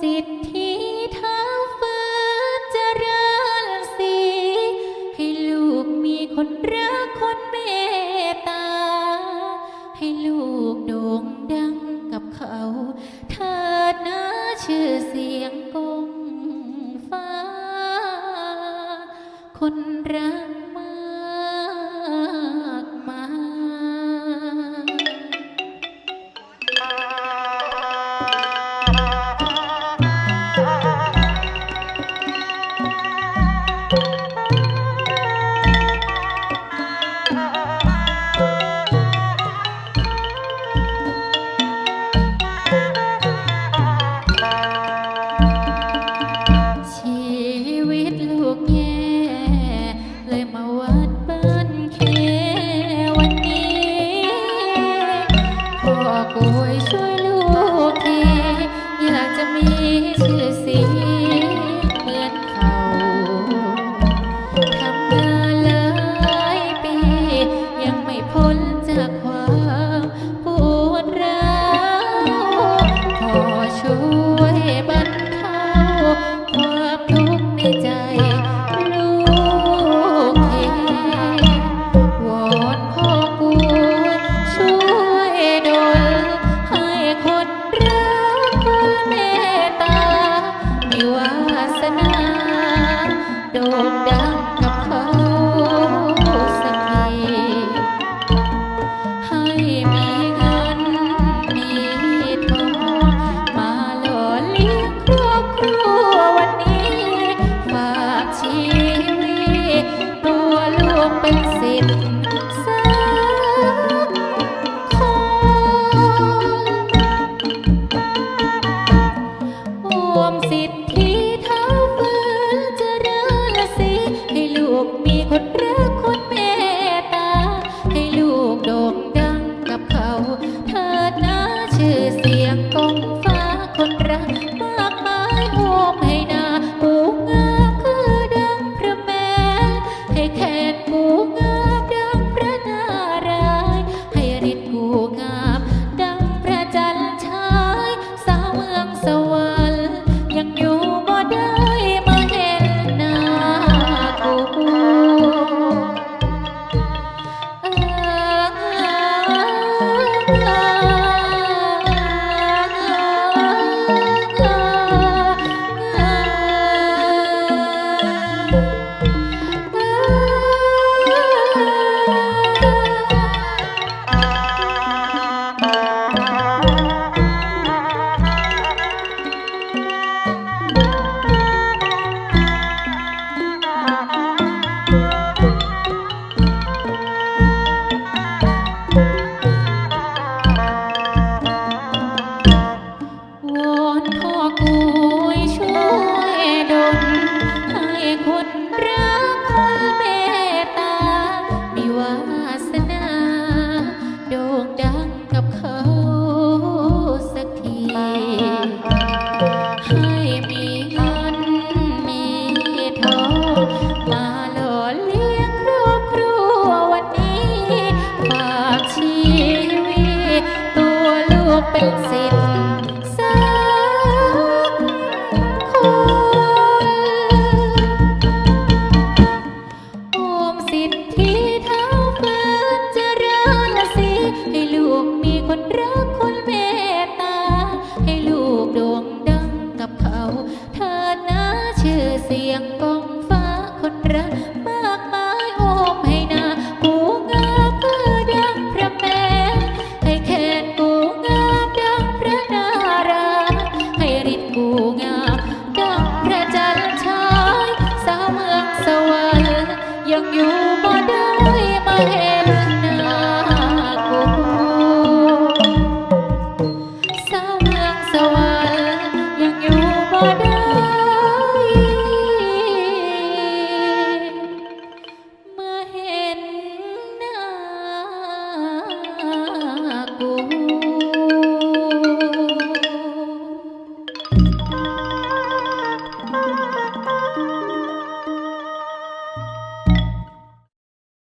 สิทธิเท้าฟ้าเจริญสี ให้ลูกมีคนรักคนเมตตา ให้ลูกโด่งดังกับเขาเธอดน้ะชื่อเสียงกงฟ้า คนรัก ดังกับเขาสักทีให้มีเงินมีทองมาหล่อเลี้ยงครอบครัววันนี้ ฝากชีวิตตัวลูกเป็นสิทธ Say